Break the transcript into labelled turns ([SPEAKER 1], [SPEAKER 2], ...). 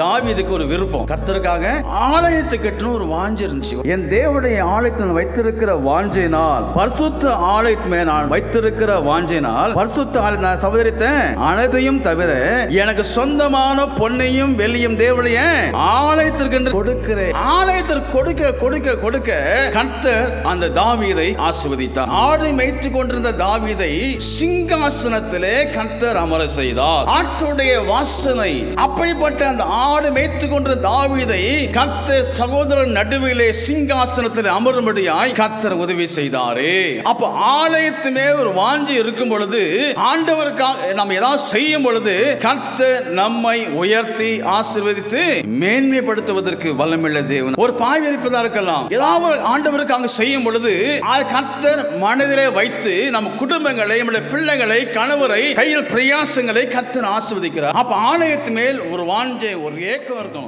[SPEAKER 1] தாவிதுக்கு ஒரு விருப்பம். கத்தருக்காக ஆலயத்தை கட்டணும் ஒரு வாஞ்சி இருந்துச்சு. என் தேவனுடைய ஆலயத்தில் வைத்திருக்கிற வாஞ்சையினால் பரிசுத்த ஆலயத்துமே நான் வைத்திருக்கிற வாஞ்சையினால் பரிசுத்த ஆலயம் நான் சகோதரித்தேன் அனைத்தையும் தவிர எனக்கு சொந்தமான பொன்னையும் வெள்ளியும் தேவனுடைய ஆலயத்திற்கு என்று கொடுக்கிறேன். ஆலயத்திற்கு கொடுக்க கொடுக்க கொடுக்க கர்த்தர் அந்த தாவீதை ஆசிர்வதித்தார். ஆடு மேய்த்து கொண்டிருந்த தாவீதை சிங்காசனத்திலே கர்த்தர் அமர செய்தார். ஆட்டுடைய வாசனை அப்படிப்பட்ட அந்த ஆடு மேய்த்து கொண்ட தாவிதை கத்த சகோதரன் நடுவிலே சிங்காசனத்தில் அமரும்படியாய் கத்தர் உதவி செய்தாரே. அப்ப ஆலயத்துமே ஒரு வாஞ்சி இருக்கும் பொழுது ஆண்டவருக்காக நம்ம ஏதாவது செய்யும் பொழுது கத்த நம்மை உயர்த்தி ஆசிர்வதித்து மேன்மைப்படுத்துவதற்கு வல்லமில்ல தேவன். ஒரு பாவி இருப்பதா இருக்கலாம். ஏதாவது ஆண்டவருக்கு அங்கு செய்யும் பொழுது அது மனதிலே வைத்து நம்ம குடும்பங்களை நம்முடைய பிள்ளைகளை கணவரை கையில் பிரயாசங்களை கத்தர் ஆசிர்வதிக்கிறார். அப்ப ஆலயத்து மேல் ஒரு வாஞ்சை ஒரு ஏக்கம் இருக்கும்